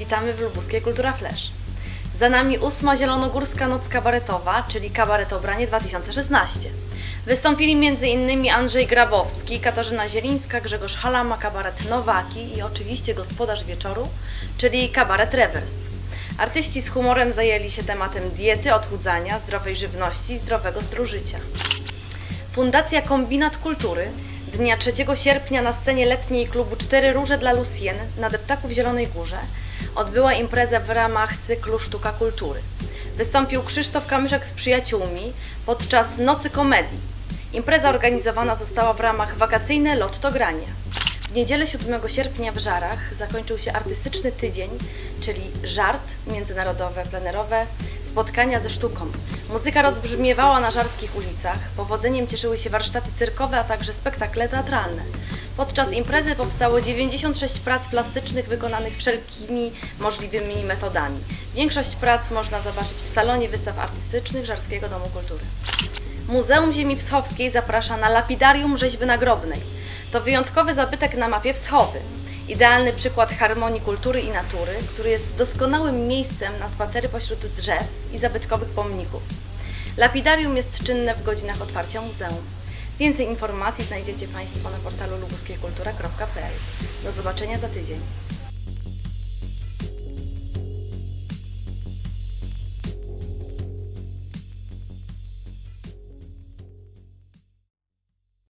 Witamy w Lubuskiej Kultura Flash. Za nami ósma Zielonogórska Noc Kabaretowa, czyli Kabaretobranie 2016. Wystąpili m.in. Andrzej Grabowski, Katarzyna Zielińska, Grzegorz Halama, kabaret Nowaki i oczywiście gospodarz wieczoru, czyli kabaret Rewers. Artyści z humorem zajęli się tematem diety, odchudzania, zdrowej żywności i zdrowego stylu życia. Fundacja Kombinat Kultury dnia 3 sierpnia na scenie letniej klubu Cztery Róże dla Lucien na deptaku w Zielonej Górze odbyła imprezę w ramach cyklu Sztuka Kultury. Wystąpił Krzysztof Kamyszek z przyjaciółmi podczas Nocy Komedii. Impreza organizowana została w ramach wakacyjne Lotto Granie. W niedzielę 7 sierpnia w Żarach zakończył się artystyczny tydzień, czyli żart międzynarodowe, plenerowe, spotkania ze sztuką. Muzyka rozbrzmiewała na żarskich ulicach, powodzeniem cieszyły się warsztaty cyrkowe, a także spektakle teatralne. Podczas imprezy powstało 96 prac plastycznych wykonanych wszelkimi możliwymi metodami. Większość prac można zobaczyć w salonie wystaw artystycznych Żarskiego Domu Kultury. Muzeum Ziemi Wschowskiej zaprasza na lapidarium rzeźby nagrobnej. To wyjątkowy zabytek na mapie Wschowy. Idealny przykład harmonii kultury i natury, który jest doskonałym miejscem na spacery pośród drzew i zabytkowych pomników. Lapidarium jest czynne w godzinach otwarcia muzeum. Więcej informacji znajdziecie Państwo na portalu lubuskiekultura.pl. Do zobaczenia za tydzień.